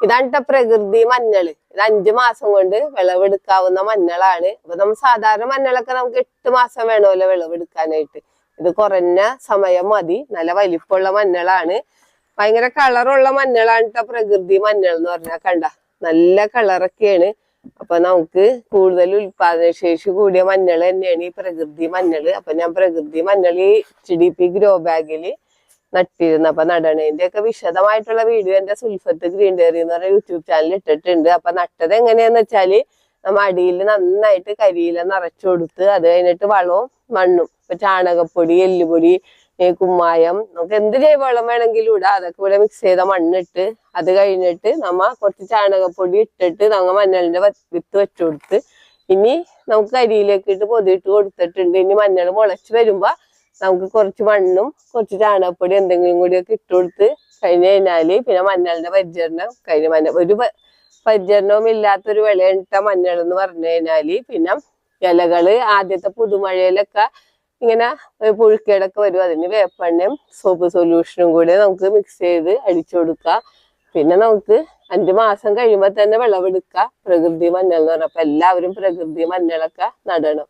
ഇതാണ് പ്രകൃതി മഞ്ഞൾ. ഇത് അഞ്ചു മാസം കൊണ്ട് വിളവെടുക്കാവുന്ന മഞ്ഞളാണ്. അപ്പൊ നമ്മ സാധാരണ മഞ്ഞളൊക്കെ നമുക്ക് എട്ട് മാസം വേണമല്ലോ വിളവെടുക്കാനായിട്ട്. ഇത് കുറഞ്ഞ സമയം മതി. നല്ല വലിപ്പമുള്ള മഞ്ഞളാണ്. ഭയങ്കര കളറുള്ള മഞ്ഞളാണ് ട്ടോ പ്രകൃതി മഞ്ഞൾ എന്ന് പറഞ്ഞാൽ കണ്ട. നല്ല കളറൊക്കെയാണ്. അപ്പൊ നമുക്ക് കൂടുതൽ ഉൽപാദനശേഷി കൂടിയ മഞ്ഞൾ തന്നെയാണ് ഈ പ്രകൃതി മഞ്ഞൾ അപ്പൊ ഞാൻ പ്രകൃതി മഞ്ഞൾ ഈ എച്ച് ഡി പി ഗ്രോ ബാഗിൽ നട്ടിരുന്നു. അപ്പൊ നടണേന്റെ ഒക്കെ വിശദമായിട്ടുള്ള വീഡിയോ എന്റെ സുൽഫത്ത് ഗ്രീൻ ഡെയറി എന്ന് പറഞ്ഞ യൂട്യൂബ് ചാനൽ ഇട്ടിട്ടുണ്ട്. അപ്പൊ നട്ടത് എങ്ങനെയാന്ന് വെച്ചാൽ നമ്മ അടിയിൽ നന്നായിട്ട് കരിയില നിറച്ചു കൊടുത്ത് അത് കഴിഞ്ഞിട്ട് വളവും മണ്ണും. ഇപ്പൊ ചാണകപ്പൊടി എല്ലുപൊടി കുമ്മായം നമുക്ക് എന്ത് ജൈവവളം വേണമെങ്കിലും ഇടാം. അതൊക്കെ ഇവിടെ മിക്സ് ചെയ്ത മണ്ണിട്ട് അത് കഴിഞ്ഞിട്ട് നമ്മ കുറച്ച് ചാണകപ്പൊടി ഇട്ടിട്ട് നമ്മ മഞ്ഞളിന്റെ വിത്ത് വെച്ചു കൊടുത്ത് ഇനി നമുക്ക് കരിയിലേക്ക് ഇട്ട് പൊതിയിട്ട് കൊടുത്തിട്ടുണ്ട്. ഇനി മഞ്ഞൾ മുളച്ച് വരുമ്പോ നമുക്ക് കുറച്ച് മണ്ണും കുറച്ച് ചാണകപ്പൊടി എന്തെങ്കിലും കൂടിയൊക്കെ ഇട്ട് കൊടുത്ത് കഴിഞ്ഞ് കഴിഞ്ഞാൽ പിന്നെ മഞ്ഞളിന്റെ പരിചരണം കഴിഞ്ഞ മഞ്ഞ ഒരു പരിചരണവും ഇല്ലാത്തൊരു വിളയിട്ട മഞ്ഞൾ എന്ന് പറഞ്ഞു കഴിഞ്ഞാൽ പിന്നെ ഇലകൾ ആദ്യത്തെ പുതുമഴയിലൊക്കെ ഇങ്ങനെ പുഴുക്കേടൊക്കെ വരും. അതിന് വേപ്പെണ്ണയും സോപ്പ് സൊല്യൂഷനും കൂടി നമുക്ക് മിക്സ് ചെയ്ത് അടിച്ചു കൊടുക്കാം പിന്നെ നമുക്ക് അഞ്ചു മാസം കഴിയുമ്പോൾ തന്നെ വിളവെടുക്കുക. പ്രകൃതി മഞ്ഞൾ എന്ന് പറഞ്ഞപ്പോൾ എല്ലാവരും പ്രകൃതി മഞ്ഞളൊക്കെ നടണം.